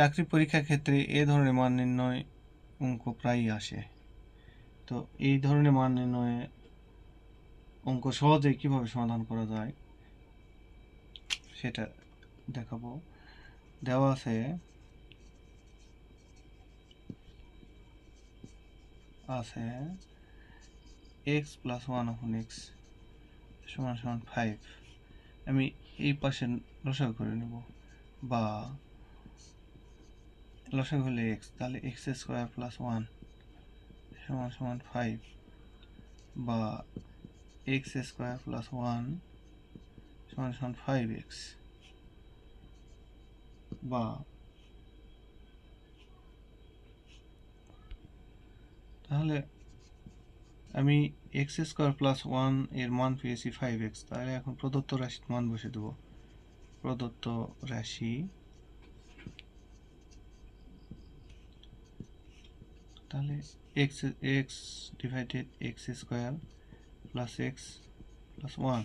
চাকরি পরীক্ষার ক্ষেত্রে এ ধরনের মান নির্ণয় অঙ্ক প্রায়ই আসে। তো এই ধরনের মান নির্ণয়ে অঙ্ক সহজে কীভাবে সমাধান করা যায় সেটা দেখাবো। দেওয়া আছে আছে এক্স প্লাস ওয়ান অফন এক্স সমান সমান ফাইভ আমি এই পাশে লসাগু করে নেব বা লসাগু হলে এক্স তাহলে এক্স স্কোয়ার প্লাস ওয়ান সমান সমান ফাইভ বা এক্স স্কোয়ার প্লাস ওয়ান সমান সমান ফাইভ এক্স বা তাহলে আমি এক্স স্কোয়ার প্লাস ওয়ানের মান পেয়েছি ফাইভ এক্স তাহলে এখন প্রদত্ত রাশির মান বসে দেবো। প্রদত্ত রাশি তাহলে x x divided x square plus x plus one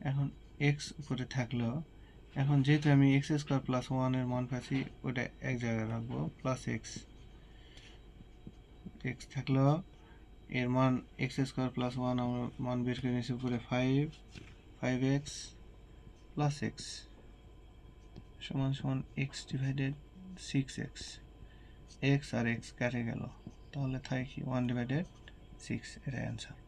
এখন এক্স উপরে থাকল, এখন যেহেতু আমি এক্স স্কোয়ার প্লাস ওয়ানের মান পাচ্ছি ওটা এক জায়গায় রাখব প্লাস এক্স এক্স থাকল, এর মান এক্স স্কোয়ার প্লাস ওয়ান আমরা মান বের করে নিয়েছি উপরে five five x plus x সমান সমান x divided six x x আর এক্স কেটে গেল। তাহলে থাকে কি? ওয়ান ডিভাইডেড সিক্স এটা অ্যান্সার